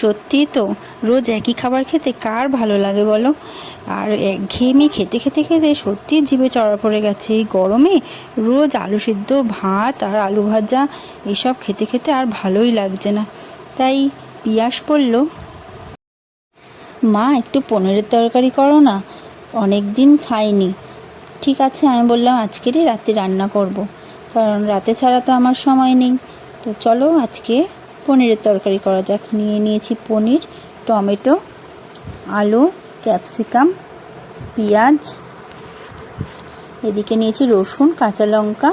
সত্যি তো, রোজ একই খাবার খেতে কার ভালো লাগে বলো? আর ঘেমি খেতে খেতে খেতে সত্যি জিভে চড়া পড়ে গেছে। এই গরমে রোজ আলু সিদ্ধ, ভাত আর আলু ভাজা, এসব খেতে খেতে আর ভালোই লাগছে না। তাই পিয়াস পড়ল, মা, একটু পনিরের তরকারি করো না অনেক দিন খাইনি। ঠিক আছে, আমি বললাম আজকেরই রাতে রান্না করব। কারণ রাতে ছাড়া তো আমার সময় নেই। তো চলো আজকে পনিরের তরকারি করা যাক। নিয়ে নিয়েছি পনির, টমেটো, আলু, ক্যাপসিকাম, পেঁয়াজ। এদিকে নিয়েছি রসুন, কাঁচা লঙ্কা।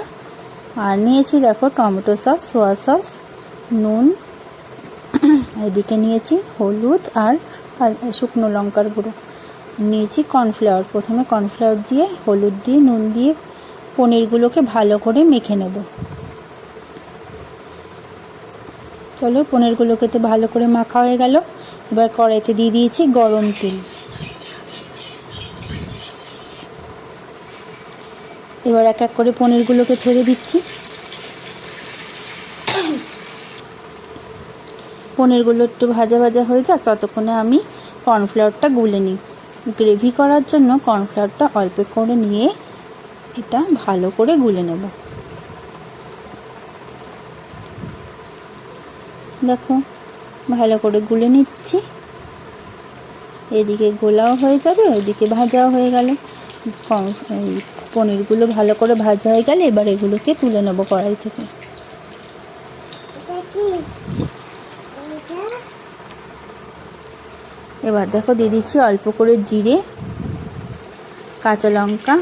আর নিয়েছি দেখো টমেটো সস, সোয়া সস, নুন। এদিকে নিয়েছি হলুদ আর শুকনো লঙ্কার গুঁড়ো। নিয়েছি কর্নফ্লাওয়ার। প্রথমে কর্নফ্লাওয়ার দিয়ে, হলুদ দিয়ে, নুন দিয়ে পনিরগুলোকে ভালো করে মেখে নেব। চলো, পনিরগুলোকে তো ভালো করে মাখা হয়ে গেল। এবার কড়াইতে দিয়ে দিয়েছি গরম তেল। এবার এক এক করে পনিরগুলোকে ছেড়ে দিচ্ছি। পনিরগুলো একটু ভাজা ভাজা হয়ে যাক, ততক্ষণে আমি কর্নফ্লাওয়ারটা গুলে নিই। গ্রেভি করার জন্য কর্নফ্লাওয়ারটা অল্প করে নিয়ে এটা ভালো করে গুলে নেব। দেখো, ভালো করে গুলে নিচ্ছি। এদিকে গোলাও হয়ে যাবে, ওইদিকে ভাজাও হয়ে গেল। পনিরগুলো ভালো করে ভাজা হয়ে গেলে এবার এগুলোকে তুলে নেব কড়াই থেকে। এবার দেখো দিয়ে দিচ্ছি অল্প করে জিরে, কাঁচা লঙ্কা,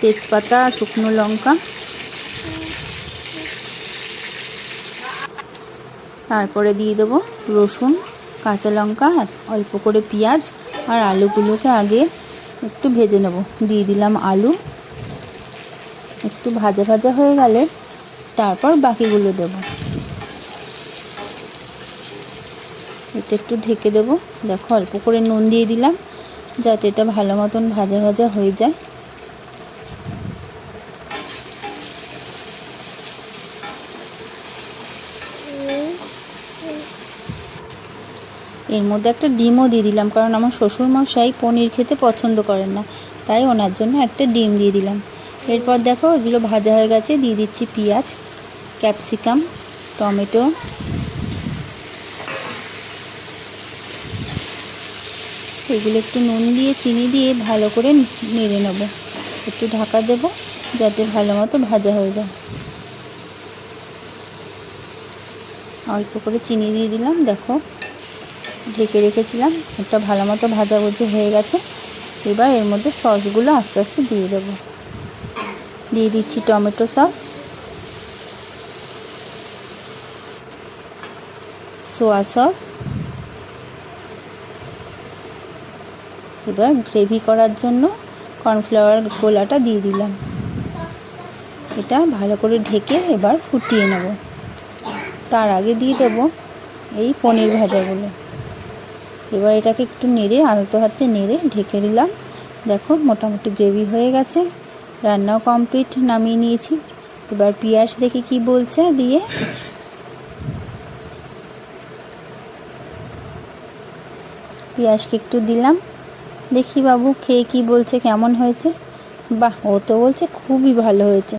তেজপাতা, শুকনো লঙ্কা। তারপরে দিয়ে দেবো রসুন, কাঁচা লঙ্কা, অল্প করে পেঁয়াজ আর আলুগুলোকে আগে একটু ভেজে নেব। দিয়ে দিলাম আলু। একটু ভাজা ভাজা হয়ে গেলে তারপর বাকিগুলো দেব। এটা একটু ঢেকে দেবো। দেখো অল্প করে নুন দিয়ে দিলাম, যাতে এটা ভালো মতন ভাজা ভাজা হয়ে যায়। এর মধ্যে একটা ডিমও দিয়ে দিলাম, কারণ আমার শ্বশুর মশাই পনির খেতে পছন্দ করেন না, তাই ওনার জন্য একটা ডিম দিয়ে দিলাম। এরপর দেখো এগুলো ভাজা হয়ে গেছে, দিয়ে দিচ্ছি পেঁয়াজ, ক্যাপসিকাম, টমেটো। এগুলো একটু নুন দিয়ে, চিনি দিয়ে ভালো করে নেড়ে নেব। একটু ঢাকা দেব, যাতে ভালো মতো ভাজা হয়ে যায়। অল্প করে চিনি দিয়ে দিলাম, দেখো। ঢেকে রেখেছিলাম। একটা ভালো মতো ভাজা ভুজি হয়ে গেছে। এবার এর মধ্যে সসগুলো আস্তে আস্তে দিয়ে দেবো। দিয়ে দিচ্ছি টমেটো সস। Soya sauce. এবার গ্রেভি করার জন্য কর্নফ্লাওয়ার গোলাটা দিয়ে দিলাম। এটা ভালো করে ঢেকে এবার ফুটিয়ে নেব। তার আগে দিয়ে দেবো এই পনির ভাজাগুলো। এবার এটাকে একটু নেড়ে, আলতো হাতে নেড়ে ঢেকে দিলাম দেখো, মোটামুটি গ্রেভি হয়ে গেছে। রান্নাও কমপ্লিট, নামিয়ে নিয়েছি। এবার পিঁয়াজ দেখি কি বলছে দিয়ে। পিঁয়াজকে একটু দিলাম। দেখি বাবু, খেয়ে কি বলছে, কেমন হয়েছে? বাহ, ও তো বলছে খুবই ভালো হয়েছে।